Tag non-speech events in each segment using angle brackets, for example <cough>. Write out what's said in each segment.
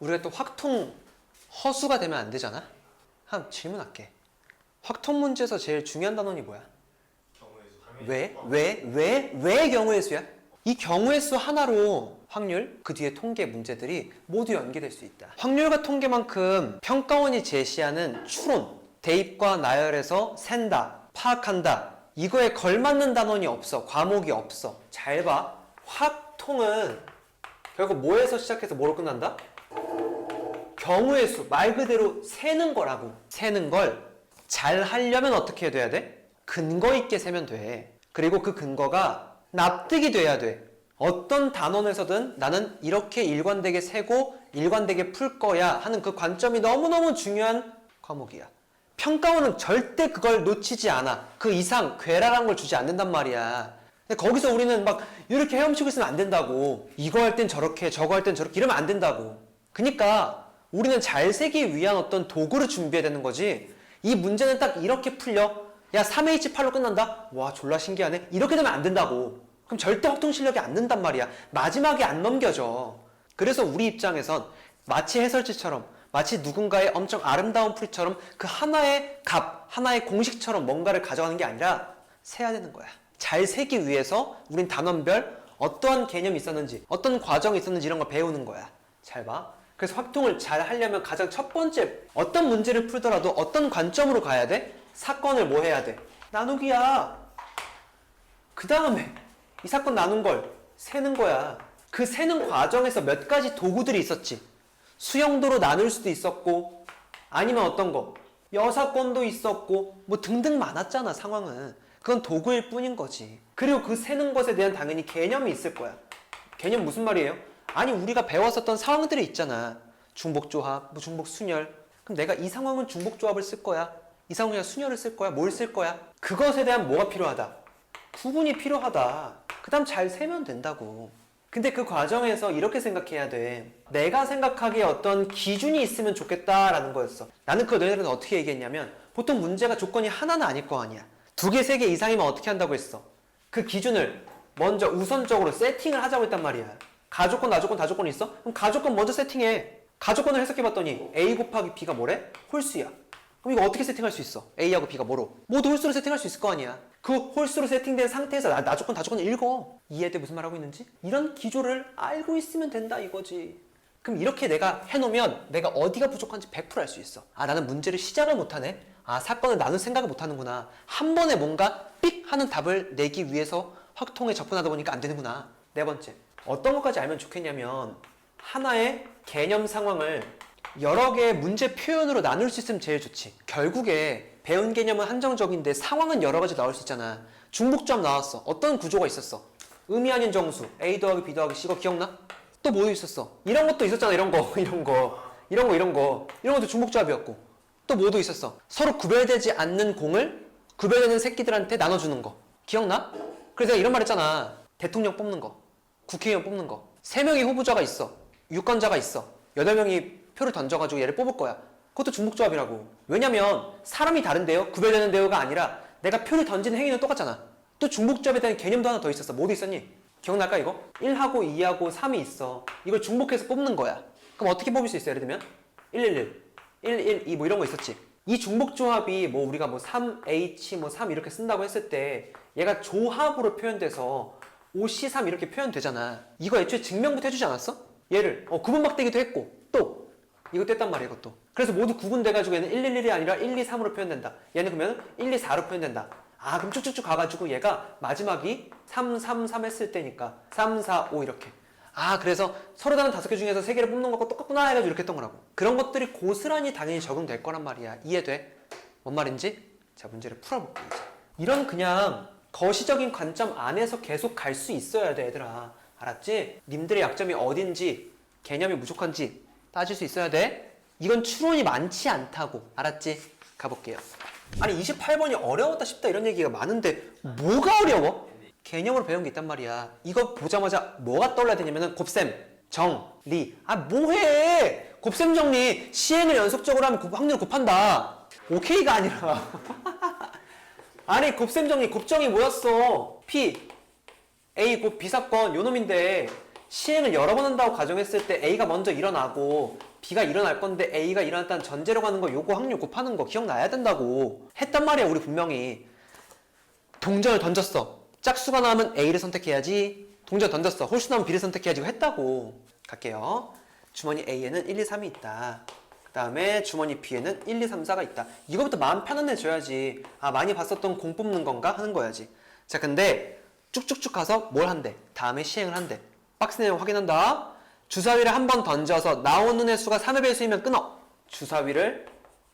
우리가 또 확통 허수가 되면 안 되잖아? 한 질문할게. 확통 문제에서 제일 중요한 단원이 뭐야? 왜? 어, 왜? 왜? 왜 경우의 수야? 이 경우의 수 하나로 확률, 그 뒤에 통계 문제들이 모두 연계될 수 있다. 확률과 통계만큼 평가원이 제시하는 추론, 대입과 나열에서 센다, 파악한다. 이거에 걸맞는 단원이 없어. 과목이 없어. 잘 봐. 확통은 결국 뭐에서 시작해서 뭐로 끝난다? 경우의 수, 말 그대로 세는 거라고. 세는 걸 잘 하려면 어떻게 돼야 돼? 근거 있게 세면 돼. 그리고 그 근거가 납득이 돼야 돼. 어떤 단원에서든 나는 이렇게 일관되게 세고 일관되게 풀 거야 하는 그 관점이 너무너무 중요한 과목이야. 평가원은 절대 그걸 놓치지 않아. 그 이상 괴랄한 걸 주지 않는단 말이야. 근데 거기서 우리는 막 이렇게 헤엄치고 있으면 안 된다고. 이거 할 땐 저렇게, 저거 할 땐 저렇게 이러면 안 된다고. 그러니까 우리는 잘 세기 위한 어떤 도구를 준비해야 되는 거지. 이 문제는 딱 이렇게 풀려. 야, 3H8로 끝난다? 와, 졸라 신기하네. 이렇게 되면 안 된다고. 그럼 절대 확통 실력이 안 는단 말이야. 마지막에 안 넘겨져. 그래서 우리 입장에선 마치 해설지처럼 마치 누군가의 엄청 아름다운 풀이처럼 그 하나의 값, 하나의 공식처럼 뭔가를 가져가는 게 아니라 세야 되는 거야. 잘 세기 위해서 우린 단원별 어떠한 개념이 있었는지, 어떤 과정이 있었는지 이런 걸 배우는 거야. 잘 봐. 그래서 확통을 잘 하려면 가장 첫 번째 어떤 문제를 풀더라도 어떤 관점으로 가야 돼? 사건을 뭐 해야 돼? 나누기야. 그 다음에 이 사건 나눈 걸 세는 거야. 그 세는 과정에서 몇 가지 도구들이 있었지. 수영도로 나눌 수도 있었고, 아니면 어떤 거, 여사건도 있었고, 뭐 등등 많았잖아, 상황은. 그건 도구일 뿐인 거지. 그리고 그 세는 것에 대한 당연히 개념이 있을 거야. 개념 무슨 말이에요? 아니, 우리가 배웠었던 상황들이 있잖아. 중복조합, 뭐 중복순열. 그럼 내가 이 상황은 중복조합을 쓸 거야. 이 상황은 순열을 쓸 거야. 뭘 쓸 거야? 그것에 대한 뭐가 필요하다? 구분이 필요하다. 그 다음 잘 세면 된다고. 근데 그 과정에서 이렇게 생각해야 돼. 내가 생각하기에 어떤 기준이 있으면 좋겠다라는 거였어. 나는 그걸 너희들은 어떻게 얘기했냐면 보통 문제가 조건이 하나는 아닐 거 아니야. 두 개, 세 개 이상이면 어떻게 한다고 했어? 그 기준을 먼저 우선적으로 세팅을 하자고 했단 말이야. 가조건, 나조건, 다조건이 있어? 그럼 가조건 먼저 세팅해. 가조건을 해석해봤더니 A 곱하기 B가 뭐래? 홀수야. 그럼 이거 어떻게 세팅할 수 있어? A하고 B가 뭐로? 모두 홀수로 세팅할 수 있을 거 아니야. 그 홀수로 세팅된 상태에서 나, 나 조건, 다 조건 읽어. 이해돼 무슨 말 하고 있는지? 이런 기조를 알고 있으면 된다 이거지. 그럼 이렇게 내가 해놓으면 내가 어디가 부족한지 100%알 수 있어. 아 나는 문제를 시작을 못하네. 아 사건을 나눌 생각을 못하는구나. 한 번에 뭔가 삑 하는 답을 내기 위해서 확통에 접근하다 보니까 안 되는구나. 네 번째 어떤 것까지 알면 좋겠냐면 하나의 개념 상황을 여러 개의 문제 표현으로 나눌 수 있으면 제일 좋지. 결국에 배운 개념은 한정적인데 상황은 여러 가지 나올 수 있잖아. 중복점 나왔어. 어떤 구조가 있었어? 의미 아닌 정수. A 더하기 B 더하기 C가 기억나? 또 뭐 있었어? 이런 것도 있었잖아. 이런 거, <laughs> 이런 거, 이런 거, 이런 거. 이런 것도 중복조합이었고. 또 뭐도 있었어? 서로 구별되지 않는 공을 구별되는 새끼들한테 나눠주는 거. 기억나? 그래서 이런 말 했잖아. 대통령 뽑는 거. 국회의원 뽑는 거. 세 명의 후보자가 있어. 유권자가 있어. 여덟 명이 표를 던져가지고 얘를 뽑을 거야. 그것도 중복조합이라고. 왜냐면 사람이 다른데요. 구별되는 대우가 아니라 내가 표를 던지는 행위는 똑같잖아. 또 중복조합에 대한 개념도 하나 더 있었어. 뭐도 있었니? 기억날까 이거? 1하고 2하고 3이 있어. 이걸 중복해서 뽑는 거야. 그럼 어떻게 뽑을 수 있어? 예를 들면 111, 112 뭐 이런 거 있었지. 이 중복조합이 뭐 우리가 뭐 3H 뭐 3 이렇게 쓴다고 했을 때 얘가 조합으로 표현돼서 5C3 이렇게 표현되잖아. 이거 애초에 증명부터 해주지 않았어? 얘를 어, 구분박대기도 했고 또 이거 뗐단 말이야 이것도. 그래서 모두 구분돼가지고 얘는 111이 아니라 1, 2, 3으로 표현된다. 얘는 그러면 1, 2, 4로 표현된다. 아 그럼 쭉쭉쭉 가가지고 얘가 마지막이 3, 3, 3 했을 때니까 3, 4, 5 이렇게. 아 그래서 서로 다른 다섯 개 중에서 세 개를 뽑는 것과 똑같구나 해가지고 이렇게 했던 거라고. 그런 것들이 고스란히 당연히 적용될 거란 말이야. 이해돼? 뭔 말인지? 자 문제를 풀어볼게 이제. 이런 그냥 거시적인 관점 안에서 계속 갈 수 있어야 돼 얘들아. 알았지? 님들의 약점이 어딘지 개념이 부족한지 따질 수 있어야 돼. 이건 추론이 많지 않다고. 알았지? 가볼게요. 아니 28번이 어려웠다 싶다 이런 얘기가 많은데 뭐가 어려워? 개념으로 배운 게 있단 말이야. 이거 보자마자 뭐가 떠올라야 되냐면은 곱셈, 정, 리. 아 뭐해? 곱셈 정리 시행을 연속적으로 하면 곱- 확률 곱한다. 오케이가 아니라. <laughs> 아니 곱셈 정리 곱정이 뭐였어? P. A 곱 B 사건 요 놈인데 시행을 여러 번 한다고 가정했을 때 A가 먼저 일어나고 B가 일어날 건데 A가 일어났다는 전제로 가는 거 요거 확률 곱하는 거 기억나야 된다고 했단 말이야 우리 분명히. 동전을 던졌어. 짝수가 나오면 A를 선택해야지 동전 던졌어. 홀수 나오면 B를 선택해야지 했다고. 갈게요. 주머니 A에는 1, 2, 3이 있다 그 다음에 주머니 B에는 1, 2, 3, 4가 있다. 이거부터 마음 편안해 줘야지. 아 많이 봤었던 공 뽑는 건가 하는 거야지. 자 근데 쭉쭉쭉 가서 뭘 한대? 다음에 시행을 한대. 박스 내용 확인한다. 주사위를 한 번 던져서 나오는 횟수가 3의 배수이면 끊어. 주사위를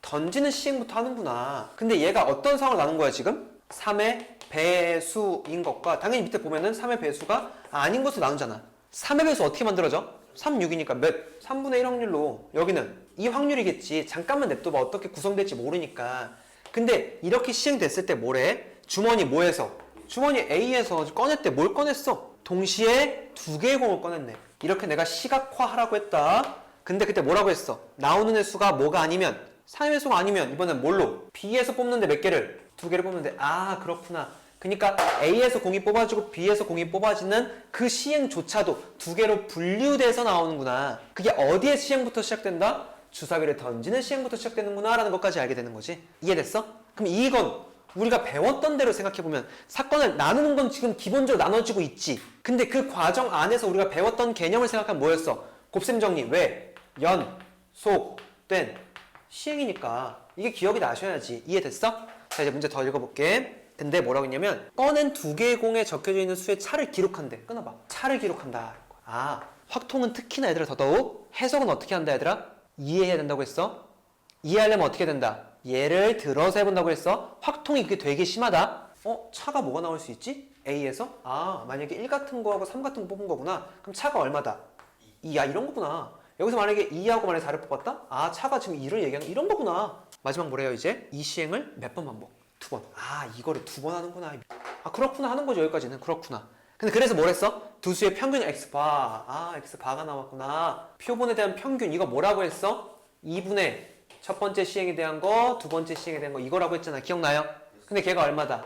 던지는 시행부터 하는구나. 근데 얘가 어떤 상황을 나눈 거야 지금? 3의 배수인 것과 당연히 밑에 보면은 3의 배수가 아닌 것으로 나누잖아. 3의 배수 어떻게 만들어져? 3, 6이니까 몇? 3분의 1 확률로 여기는 이 확률이겠지 잠깐만 냅둬봐 어떻게 구성될지 모르니까 근데 이렇게 시행됐을 때 뭐래? 주머니 뭐에서? 주머니 A에서 꺼냈대 뭘 꺼냈어? 동시에 두 개의 공을 꺼냈네 이렇게 내가 시각화하라고 했다 근데 그때 뭐라고 했어? 나오는 횟수가 뭐가 아니면 3의 횟수가 아니면 이번엔 뭘로? B에서 뽑는데 몇 개를? 두 개를 뽑는데 아 그렇구나 그러니까 A에서 공이 뽑아지고 B에서 공이 뽑아지는 그 시행조차도 두 개로 분류돼서 나오는구나 그게 어디에 시행부터 시작된다? 주사위를 던지는 시행부터 시작되는구나 라는 것까지 알게 되는 거지 이해됐어? 그럼 이건 우리가 배웠던 대로 생각해보면 사건을 나누는 건 지금 기본적으로 나눠지고 있지 근데 그 과정 안에서 우리가 배웠던 개념을 생각하면 뭐였어? 곱셈 정리 왜? 연, 속, 된 시행이니까 이게 기억이 나셔야지 이해됐어? 자 이제 문제 더 읽어볼게 근데 뭐라고 했냐면 꺼낸 두 개의 공에 적혀져 있는 수의 차를 기록한대 끊어봐 차를 기록한다 아 확통은 특히나 얘들아 더더욱 해석은 어떻게 한다 얘들아? 이해해야 된다고 했어 이해하려면 어떻게 된다? 예를 들어서 해본다고 했어 확통이 그게 되게 심하다 어? 차가 뭐가 나올 수 있지? A에서? 아 만약에 1 같은 거하고 3 같은 거 뽑은 거구나 그럼 차가 얼마다? 2야 이런 거구나 여기서 만약에 2하고 만약에 4를 뽑았다? 아 차가 지금 2를 얘기하는 이런 거구나 마지막 뭐래요 이제? 이 시행을 몇 번 반복? 두 번. 아 이거를 두 번 하는구나 아 그렇구나 하는 거죠 여기까지는 그렇구나 근데 그래서 뭘 했어? 두 수의 평균 x바 아 x바가 나왔구나 표본에 대한 평균 이거 뭐라고 했어? 2분의 첫 번째 시행에 대한 거, 두 번째 시행에 대한 거 이거라고 했잖아. 기억나요? 근데 걔가 얼마다?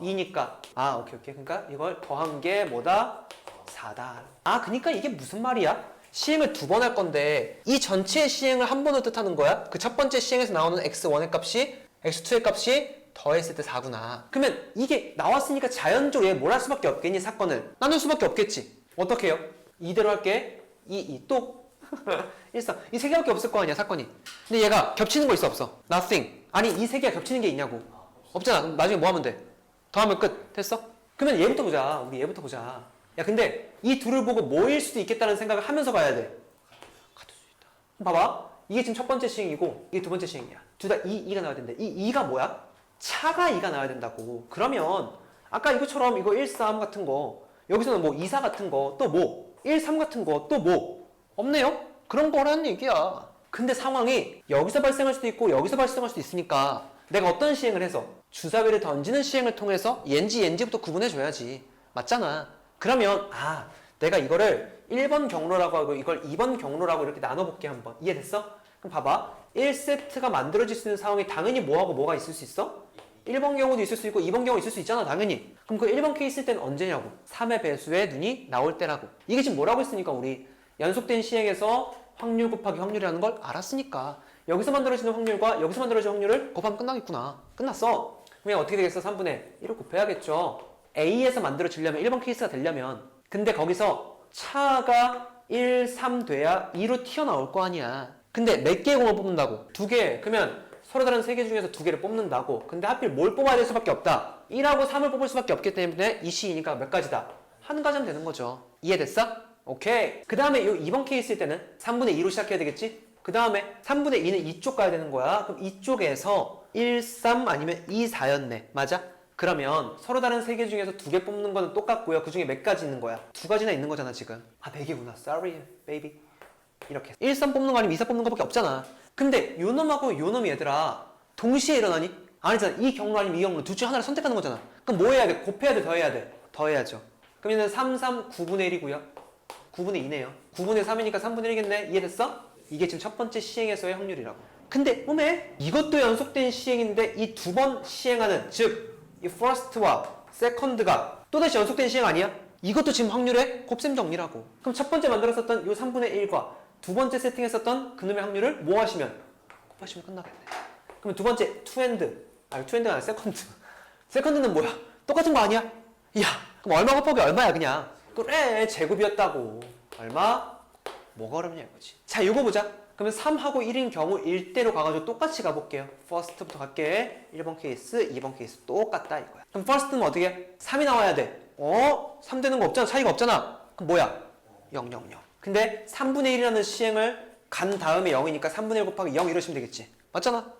2니까. 아, 오케이, 오케이. 그러니까 이걸 더한 게 뭐다? 4다. 아, 그러니까 이게 무슨 말이야? 시행을 두 번 할 건데 이 전체 시행을 한 번으로 뜻하는 거야? 그 첫 번째 시행에서 나오는 x1의 값이 x2의 값이 더했을 때 4구나. 그러면 이게 나왔으니까 자연적으로 얘 뭘 할 수밖에 없겠니? 사건을. 나눌 수밖에 없겠지. 어떻게 해요? 이대로 할게. 2, 2. 또 <laughs> 일상 이 세 개밖에 없을 거 아니야 사건이 근데 얘가 겹치는 거 있어 없어 nothing 아니 이 세 개가 겹치는 게 있냐고 없잖아 나중에 뭐 하면 돼 더하면 끝 됐어? 그러면 얘부터 보자 우리 얘부터 보자 야 근데 이 둘을 보고 뭐일 수도 있겠다는 생각을 하면서 가야 돼 같을 수 있다 봐봐 이게 지금 첫 번째 시행이고 이게 두 번째 시행이야 둘 다 2, 2가 나와야 된대 이 2가 뭐야? 차가 2가 나와야 된다고 그러면 아까 이거처럼 이거 1, 3 같은 거 여기서는 뭐 2, 4 같은 거 또 뭐 1, 3 같은 거 또 뭐 없네요? 그런 거라는 얘기야. 근데 상황이 여기서 발생할 수도 있고 여기서 발생할 수도 있으니까 내가 어떤 시행을 해서 주사위를 던지는 시행을 통해서 옌지 옌지부터 구분해 줘야지. 맞잖아. 그러면 아 내가 이거를 1번 경로라고 하고 이걸 2번 경로라고 이렇게 나눠볼게 한번. 이해됐어? 그럼 봐봐. 1세트가 만들어질 수 있는 상황이 당연히 뭐하고 뭐가 있을 수 있어? 1번 경우도 있을 수 있고 2번 경우 있을 수 있잖아 당연히. 그럼 그 1번 케이스일 때는 언제냐고. 3의 배수에 눈이 나올 때라고. 이게 지금 뭐라고 했으니까 우리 연속된 시행에서 확률 곱하기 확률이라는 걸 알았으니까 여기서 만들어지는 확률과 여기서 만들어지는 확률을 곱하면 끝나겠구나. 끝났어. 그러면 어떻게 되겠어? 3분의 1을 곱해야겠죠. A에서 만들어지려면 1번 케이스가 되려면. 근데 거기서 차가 1, 3 돼야 2로 튀어나올 거 아니야. 근데 몇 개의 공을 뽑는다고? 두 개. 그러면 서로 다른 세 개 중에서 두 개를 뽑는다고. 근데 하필 뭘 뽑아야 될 수밖에 없다. 1하고 3을 뽑을 수밖에 없기 때문에 이 시이니까 몇 가지다? 한 가지면 되는 거죠. 이해됐어? 오케이. 그 다음에 이 2번 케이스일 때는 3분의 2로 시작해야 되겠지? 그 다음에 3분의 2는 이쪽 가야 되는 거야. 그럼 이쪽에서 1, 3 아니면 2, 4였네. 맞아? 그러면 서로 다른 세 개 중에서 두 개 뽑는 거는 똑같고요. 그 중에 몇 가지 있는 거야? 두 가지나 있는 거잖아, 지금. 아, 네 개구나. Sorry, baby. 이렇게 1, 3 뽑는 거 아니면 2, 4 뽑는 거밖에 없잖아 근데 요 놈하고 요 놈이 얘들아 동시에 일어나니? 아니잖아 이 경로 아니면 이 경로 둘 중 하나를 선택하는 거잖아 그럼 뭐 해야 돼? 곱해야 돼? 더 해야 돼? 더 해야죠 그럼 얘는 3, 3, 9분의 1이고요 9분의 2네요 9분의 3이니까 3분의 1이겠네 이해됐어? 이게 지금 첫 번째 시행에서의 확률이라고 근데 오메 이것도 연속된 시행인데 이 두 번 시행하는 즉 이 first와 second가 또다시 연속된 시행 아니야? 이것도 지금 확률의 곱셈 정리라고. 그럼 첫 번째 만들었었던 이 3분의 1과 두 번째 세팅했었던 그놈의 확률을 뭐 하시면 곱하시면 끝나겠네. 그러면 두 번째 투핸드 아니 투핸드가 아니라 세컨드. <laughs> 세컨드는 뭐야? 똑같은 거 아니야? 야 그럼 얼마 곱하기 얼마야 그냥? 그래 제곱이었다고. 얼마? 뭐가 어렵냐 이거지. 자 이거 보자. 그러면 3하고 1인 경우 1대로 가가지고 똑같이 가볼게요. first부터 갈게. 1번 케이스, 2번 케이스 똑같다 이거야. 그럼 first는 어떻게 해? 3이 나와야 돼. 어? 3 되는 거 없잖아. 차이가 없잖아. 그럼 뭐야? 0, 0, 0. 근데 3분의 1이라는 시행을 간 다음에 0이니까 3분의 1 곱하기 0 이러시면 되겠지. 맞잖아?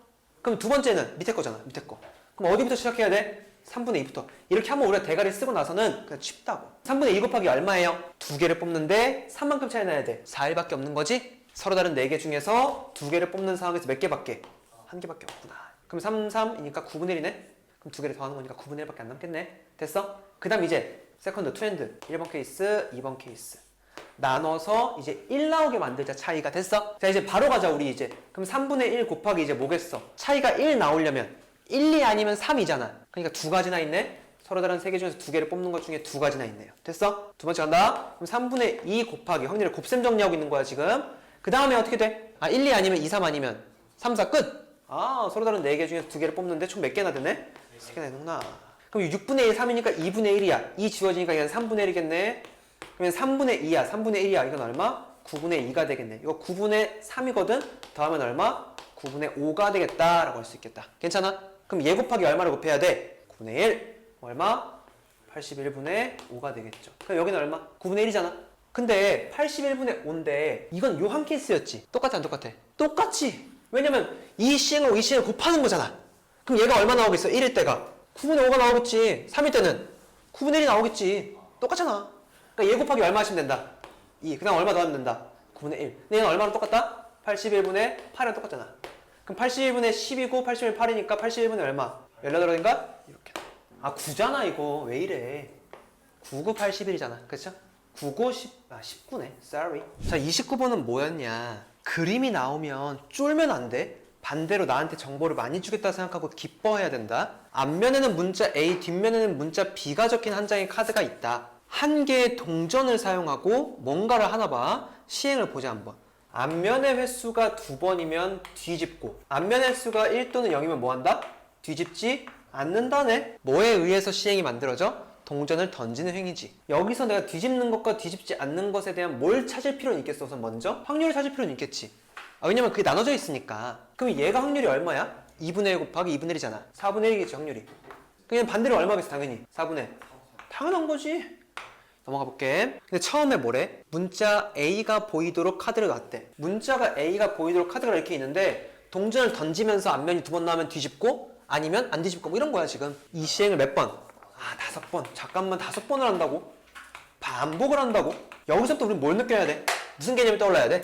그럼 두 번째는 밑에 거잖아. 밑에 거. 그럼 어디부터 시작해야 돼? 3분의 2부터. 이렇게 하면 우리가 대가리 쓰고 나서는 그냥 쉽다고. 3분의 2 곱하기 얼마예요? 두 개를 뽑는데 3만큼 차이 나야 돼. 4일밖에 없는 거지? 서로 다른 4개 중에서 두 개를 뽑는 상황에서 몇 개밖에? 한 개밖에 없구나. 그럼 3, 3이니까 9분의 1이네? 그럼 두 개를 더하는 거니까 9분의 1밖에 안 남겠네? 됐어? 그 다음 이제 세컨드 투핸드 1번 케이스, 2번 케이스. 나눠서 이제 1 나오게 만들자 차이가 됐어? 자 이제 바로 가자 우리 이제 그럼 3분의 1 곱하기 이제 뭐겠어? 차이가 1 나오려면 1, 2 아니면 3이잖아 그러니까 두 가지나 있네 서로 다른 세 개 중에서 두 개를 뽑는 것 중에 두 가지나 있네요 됐어? 두 번째 간다 그럼 3분의 2 곱하기 확률을 곱셈 정리하고 있는 거야 지금 그 다음에 어떻게 돼? 아 1, 2 아니면 2, 3 아니면 3, 4 끝! 아 서로 다른 네 개 중에서 두 개를 뽑는데 총 몇 개나 되네? 세 개나 되는구나 그럼 6분의 1, 3이니까 2분의 1이야 2 지워지니까 이건 3분의 1이겠네 그러면 3분의 2야. 3분의 1이야. 이건 얼마? 9분의 2가 되겠네. 이거 9분의 3이거든? 더하면 얼마? 9분의 5가 되겠다라고 할 수 있겠다. 괜찮아? 그럼 얘 곱하기 얼마를 곱해야 돼? 9분의 1. 얼마? 81분의 5가 되겠죠. 그럼 여기는 얼마? 9분의 1이잖아. 근데 81분의 5인데 이건 요 한 케이스였지. 똑같아 안 똑같아? 똑같지. 왜냐면 이 시행하고 이 시행을 곱하는 거잖아. 그럼 얘가 얼마 나오겠어? 1일 때가 9분의 5가 나오겠지. 3일 때는 9분의 1이 나오겠지. 똑같잖아. 그러니까 얘 곱하기 얼마 하시면 된다? 2. 그 다음 얼마 더하면 된다? 9분의 1. 근데 얘는 얼마랑 똑같다? 81분의 8이랑 똑같잖아. 그럼 81분의 10이고 81분의 8이니까 81분의 얼마? 18인가? 이렇게. 아 9잖아 이거. 왜 이래? 99, 81이잖아. 그쵸? 99, 10, 아 19네. Sorry. 자 29번은 뭐였냐? 그림이 나오면 쫄면 안 돼? 반대로 나한테 정보를 많이 주겠다 생각하고 기뻐해야 된다. 앞면에는 문자 A, 뒷면에는 문자 B가 적힌 한 장의 카드가 있다. 한 개의 동전을 사용하고 뭔가를 하나 봐. 시행을 보자 한번. 앞면의 횟수가 두 번이면 뒤집고 앞면의 횟수가 1 또는 0이면 뭐 한다? 뒤집지 않는다네. 뭐에 의해서 시행이 만들어져? 동전을 던지는 행위지. 여기서 내가 뒤집는 것과 뒤집지 않는 것에 대한 뭘 찾을 필요는 있겠어? 우선 먼저 확률을 찾을 필요는 있겠지. 아, 왜냐면 그게 나눠져 있으니까. 그럼 얘가 확률이 얼마야? 2분의 1 곱하기 2분의 1이잖아. 4분의 1이겠지 확률이. 그냥 반대로 얼마겠어 당연히? 4분의 1. 당연한 거지. 넘어가 볼게. 근데 처음에 뭐래? 문자 A가 보이도록 카드를 놨대. 문자가 A가 보이도록 카드가 이렇게 있는데 동전을 던지면서 앞면이 두 번 나오면 뒤집고 아니면 안 뒤집고 뭐 이런 거야 지금. 이 시행을 몇 번? 아 다섯 번. 잠깐만 다섯 번을 한다고? 반복을 한다고? 여기서부터 우리는 뭘 느껴야 돼? 무슨 개념이 떠올라야 돼?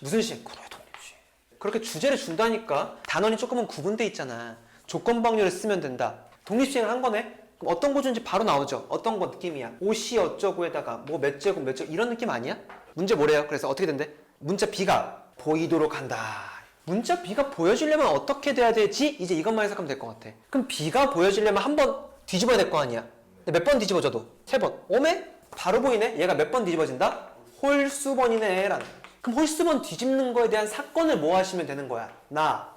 무슨 시행? 그래 독립시. 그렇게 주제를 준다니까 단원이 조금은 구분돼 있잖아. 조건 방류를 쓰면 된다. 독립시행을 한 거네? 어떤 고준지 바로 나오죠. 어떤 거 느낌이야. 옷이 어쩌고에다가 뭐 몇 제곱 몇 제곱 이런 느낌 아니야? 문제 뭐래요? 그래서 어떻게 된대? 문자 B가 보이도록 한다. 문자 B가 보여지려면 어떻게 돼야 되지? 이제 이것만 해석하면 될 것 같아. 그럼 B가 보여지려면 한 번 뒤집어야 될 거 아니야. 몇 번 뒤집어져도? 세 번. 오메? 바로 보이네? 얘가 몇 번 뒤집어진다? 홀수번이네. 라는. 그럼 홀수번 뒤집는 거에 대한 사건을 뭐 하시면 되는 거야? 나.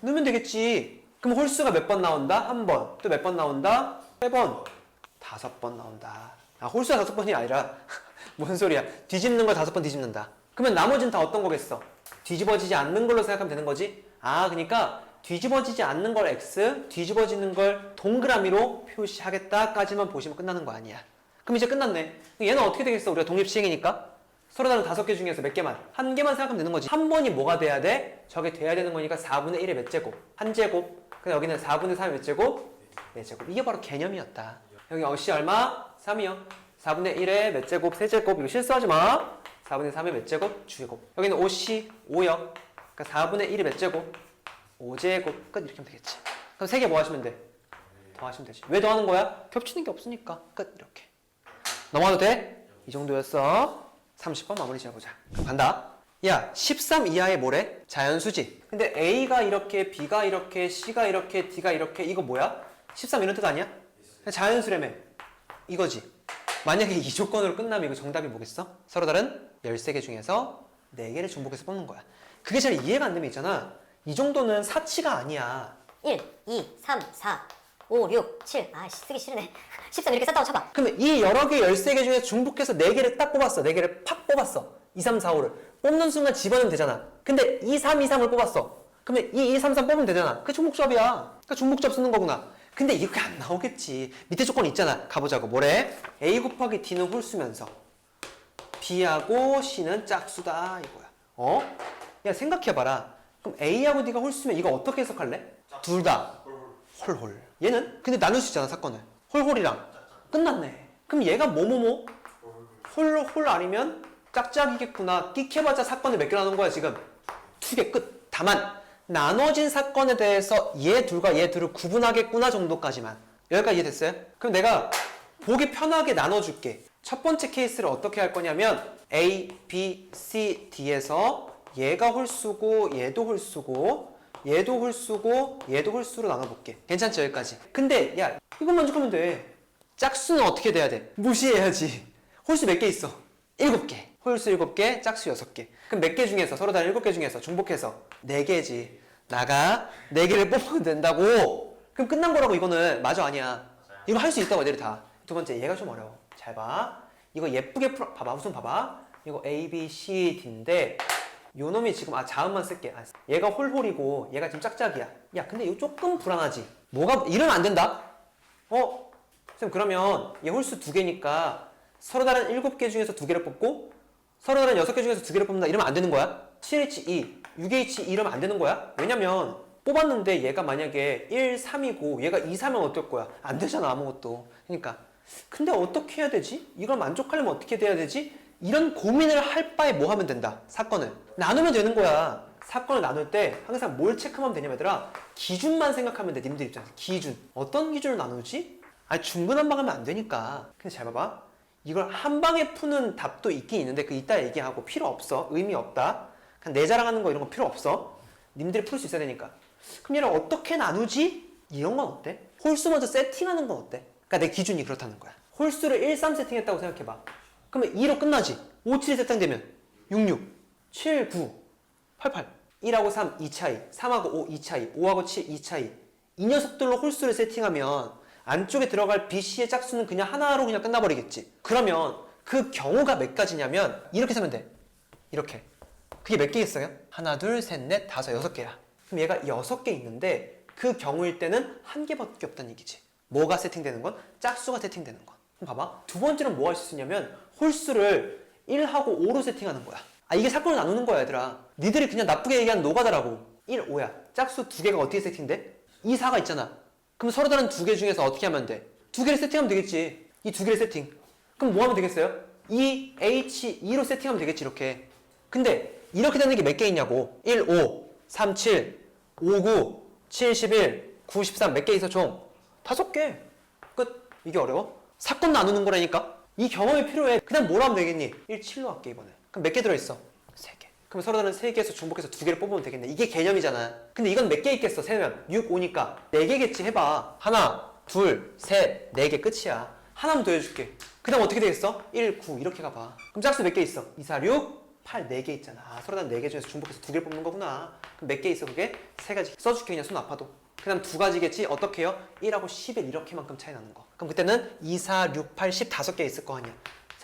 넣으면 되겠지. 그럼 홀수가 몇 번 나온다? 한 번. 또 몇 번 나온다? 세 번. 다섯 번 나온다. 아, 홀수가 다섯 번이 아니라, <laughs> 뭔 소리야. 뒤집는 걸 다섯 번 뒤집는다. 그러면 나머지는 다 어떤 거겠어? 뒤집어지지 않는 걸로 생각하면 되는 거지? 아, 그러니까 뒤집어지지 않는 걸 X, 뒤집어지는 걸 동그라미로 표시하겠다까지만 보시면 끝나는 거 아니야. 그럼 이제 끝났네. 얘는 어떻게 되겠어? 우리가 독립시행이니까? 서로 다른 다섯 개 중에서 몇 개만? 한 개만 생각하면 되는 거지. 한 번이 뭐가 돼야 돼? 저게 돼야 되는 거니까 4분의 1의 몇 제곱? 한 제곱. 근데 여기는 4분의 3의 몇 제곱? 네 제곱. 이게 바로 개념이었다. 여기 어시 얼마? 3이요. 4분의 1의 몇 제곱? 세 제곱. 이거 실수하지 마. 4분의 3의 몇 제곱? 주제곱. 여기는 5시 5요. 그러니까 4분의 1의 몇 제곱? 5제곱. 끝 이렇게 하면 되겠지. 그럼 세 개 뭐 하시면 돼? 더 하시면 되지. 왜 더 하는 거야? 겹치는 게 없으니까. 끝 이렇게. 넘어가도 돼? 이 정도였어. 30번 마무리 지어보자. 그럼 간다. 야, 13 이하의 뭐래? 자연수지. 근데 A가 이렇게, B가 이렇게, C가 이렇게, D가 이렇게, 이거 뭐야? 13 이런 뜻 아니야? 자연수라며. 이거지. 만약에 이 조건으로 끝나면 이거 정답이 뭐겠어? 서로 다른 13개 중에서 4개를 중복해서 뽑는 거야. 그게 잘 이해가 안 되면 있잖아. 이 정도는 사치가 아니야. 1, 2, 3, 4, 5, 6, 7. 아 씨 쓰기 싫으네. 13 <laughs> 이렇게 썼다고 쳐봐. 그러면 이 여러 개 13개 중에 중복해서 4개를 딱 뽑았어. 4개를 팍 뽑았어. 2, 3, 4, 5를. 뽑는 순간 집어넣으면 되잖아. 근데 2, 3, 2, 3을 뽑았어. 그러면 2, 2, 3, 3 뽑으면 되잖아. 그게 중복접이야. 그러니까 중복접 쓰는 거구나. 근데 이렇게 안 나오겠지. 밑에 조건 있잖아. 가보자고. 뭐래? A 곱하기 D는 홀수면서 B하고 C는 짝수다 이거야. 어? 야 생각해봐라. 그럼 A하고 D가 홀수면 이거 어떻게 해석할래? 둘 다 홀홀. 얘는 근데 나눌 수 있잖아 사건을. 홀홀이랑 끝났네. 그럼 얘가 뭐뭐뭐? 홀홀 아니면 짝짝이겠구나. 끽해봤자 사건을 몇 개 나눈 거야 지금? 두 개 끝. 다만 나눠진 사건에 대해서 얘 둘과 얘 둘을 구분하겠구나 정도까지만. 여기까지 이해됐어요? 그럼 내가 보기 편하게 나눠줄게. 첫 번째 케이스를 어떻게 할 거냐면 A, B, C, D에서 얘가 홀수고 얘도 홀수고 얘도 홀수고 얘도 홀수로 나눠볼게. 괜찮지 여기까지? 근데 야 이거 만족하면 돼. 짝수는 어떻게 돼야 돼? 무시해야지. 홀수 몇 개 있어? 일곱 개. 홀수 일곱 개, 짝수 여섯 개. 그럼 몇 개 중에서 서로 다른 일곱 개 중에서 중복해서 네 개지. 나가 네 개를 뽑으면 된다고. 그럼 끝난 거라고 이거는 맞아 아니야. 이거 할 수 있다고 애들이 다. 두 번째 얘가 좀 어려워. 잘 봐. 이거 예쁘게 풀어. 봐봐. 우선 봐봐. 이거 A, B, C, D인데 요 놈이 지금 아 자음만 쓸게. 아, 얘가 홀홀이고 얘가 지금 짝짝이야. 야 근데 이거 조금 불안하지. 뭐가 이러면 안 된다. 어? 쌤 그러면 얘 홀수 두 개니까 서로 다른 일곱 개 중에서 두 개를 뽑고 서로 다른 여섯 개 중에서 두 개를 뽑는다 이러면 안 되는 거야? 7H2, 6H2 이러면 안 되는 거야? 왜냐면 뽑았는데 얘가 만약에 1, 3이고 얘가 2, 3이면 어떨 거야? 안 되잖아 아무것도 그러니까 근데 어떻게 해야 되지? 이걸 만족하려면 어떻게 돼야 되지? 이런 고민을 할 바에 뭐 하면 된다 사건을 나누면 되는 거야 사건을 나눌 때 항상 뭘 체크하면 되냐면 얘들아 기준만 생각하면 돼 님들 입장에서 기준 어떤 기준을 나누지? 아니 중구난방하면 안 되니까 근데 잘 봐봐 이걸 한 방에 푸는 답도 있긴 있는데 그 이따 얘기하고 필요 없어. 의미 없다. 그냥 내 자랑하는 거 이런 거 필요 없어. 님들이 풀 수 있어야 되니까. 그럼 얘를 어떻게 나누지? 이런 건 어때? 홀수 먼저 세팅하는 건 어때? 그러니까 내 기준이 그렇다는 거야. 홀수를 1, 3 세팅했다고 생각해봐. 그러면 2로 끝나지? 5, 7이 세팅되면? 6, 6 7, 9 88 1하고 3, 2 차이. 3하고 5, 2 차이. 5하고 7, 2 차이. 이 녀석들로 홀수를 세팅하면 안쪽에 들어갈 B, C의 짝수는 그냥 하나로 그냥 끝나버리겠지. 그러면 그 경우가 몇 가지냐면 이렇게 세면 돼. 이렇게. 그게 몇 개 있어요? 하나, 둘, 셋, 넷, 다섯, 여섯 개야. 그럼 얘가 여섯 개 있는데 그 경우일 때는 한 개밖에 없다는 얘기지. 뭐가 세팅되는 건? 짝수가 세팅되는 건. 그럼 봐봐. 두 번째는 뭐 할 수 있냐면 홀수를 1하고 5로 세팅하는 거야. 아 이게 사건을 나누는 거야 얘들아. 니들이 그냥 나쁘게 얘기하는 노가다라고. 1, 5야. 짝수 두 개가 어떻게 세팅돼? 2, 4가 있잖아 그럼 서로 다른 두 개 중에서 어떻게 하면 돼? 두 개를 세팅하면 되겠지 이 두 개를 세팅 그럼 뭐 하면 되겠어요? 2, H, 2로 세팅하면 되겠지 이렇게 근데 이렇게 되는 게 몇 개 있냐고 1, 5, 3, 7, 5, 9, 7, 11, 9, 13몇 개 있어 총? 다섯 개 끝 이게 어려워? 사건 나누는 거라니까 이 경험이 필요해 그냥 뭘 하면 되겠니? 1, 7로 할게 이번에 그럼 몇 개 들어있어? 3개 그럼 서로 다른 3개에서 중복해서 두 개를 뽑으면 되겠네. 이게 개념이잖아. 근데 이건 몇 개 있겠어? 세면 6, 5니까. 4개겠지 해봐. 하나, 둘, 셋, 네 개 끝이야. 하나만 더 해줄게. 그 다음 어떻게 되겠어? 1, 9 이렇게 가봐. 그럼 짝수 몇 개 있어? 2, 4, 6, 8, 4개 있잖아. 아, 서로 다른 4개 중에서 중복해서 두 개를 뽑는 거구나. 그럼 몇 개 있어 그게? 세 가지. 써줄게 그냥 손 아파도. 그 다음 두 가지겠지? 어떻게 해요? 1하고 11 이렇게만큼 차이 나는 거. 그럼 그때는 2, 4, 6, 8, 10 다섯 개 있을 거 아니야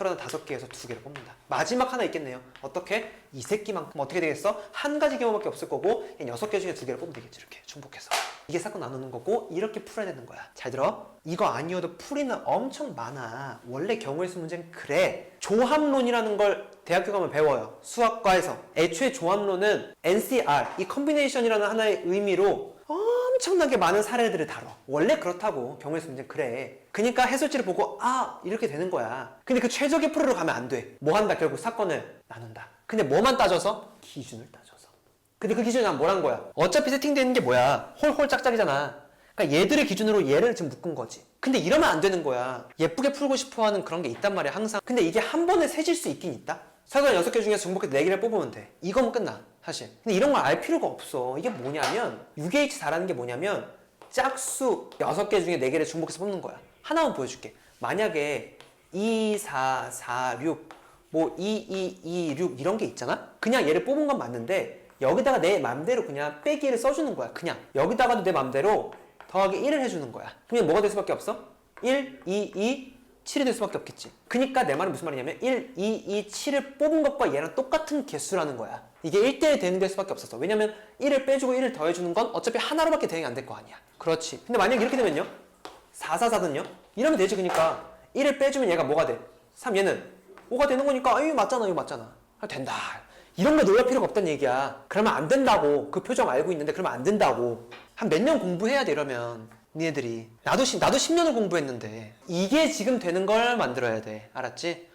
서로 다섯 개에서 두 개를 뽑는다. 마지막 하나 있겠네요. 어떻게? 이 새끼만큼 어떻게 되겠어? 한 가지 경우밖에 없을 거고 그냥 여섯 개 중에 두 개를 뽑으면 되겠지 이렇게 중복해서. 이게 사건 나누는 거고 이렇게 풀어야 되는 거야. 잘 들어? 이거 아니어도 풀이는 엄청 많아. 원래 경우의 수 문제는 그래. 조합론이라는 걸 대학교 가면 배워요. 수학과에서. 애초에 조합론은 NCR, 이 컨비네이션이라는 하나의 의미로 엄청나게 많은 사례들을 다뤄. 원래 그렇다고 경우의 수 문제는 그래. 그러니까 해설지를 보고 아 이렇게 되는 거야. 근데 그 최적의 풀이로 가면 안 돼. 뭐 한다 결국 사건을 나눈다. 근데 뭐만 따져서 기준을 따져서. 근데 그 기준이 난 뭐란 거야? 어차피 세팅되는 게 뭐야? 홀홀 짝짝이잖아. 그러니까 얘들의 기준으로 얘를 지금 묶은 거지. 근데 이러면 안 되는 거야. 예쁘게 풀고 싶어 하는 그런 게 있단 말이야, 항상. 근데 이게 한 번에 세질 수 있긴 있다? 사건 6개 중에서 중복해서 4개를 뽑으면 돼. 이거면 끝나, 사실. 근데 이런 걸 알 필요가 없어. 이게 뭐냐면, 6H4라는 게 뭐냐면, 짝수 6개 중에 4개를 중복해서 뽑는 거야. 하나만 보여줄게. 만약에 2, 4, 4, 6, 뭐 2, 2, 2, 6 이런 게 있잖아? 그냥 얘를 뽑은 건 맞는데 여기다가 내 맘대로 그냥 빼기를 써주는 거야. 그냥 여기다가도 내 맘대로 더하기 1을 해주는 거야. 그러면 뭐가 될 수밖에 없어? 1, 2, 2, 7이 될 수밖에 없겠지. 그니까 내 말은 무슨 말이냐면 1, 2, 2, 7을 뽑은 것과 얘랑 똑같은 개수라는 거야. 이게 1대1 대응될 수밖에 없었어. 왜냐면 1을 빼주고 1을 더해주는 건 어차피 하나로밖에 대응이 안 될 거 아니야. 그렇지. 근데 만약에 이렇게 되면요? 4, 4, 4든요? 이러면 되지. 그니까 1을 빼주면 얘가 뭐가 돼? 3, 얘는 5가 되는 거니까 아, 이거 맞잖아, 이거 맞잖아. 아, 된다. 이런 거 놀랄 필요가 없다는 얘기야. 그러면 안 된다고. 그 표정 알고 있는데 그러면 안 된다고. 한 몇 년 공부해야 돼, 이러면. 니네들이. 나도, 시- 나도 10년을 공부했는데. 이게 지금 되는 걸 만들어야 돼. 알았지?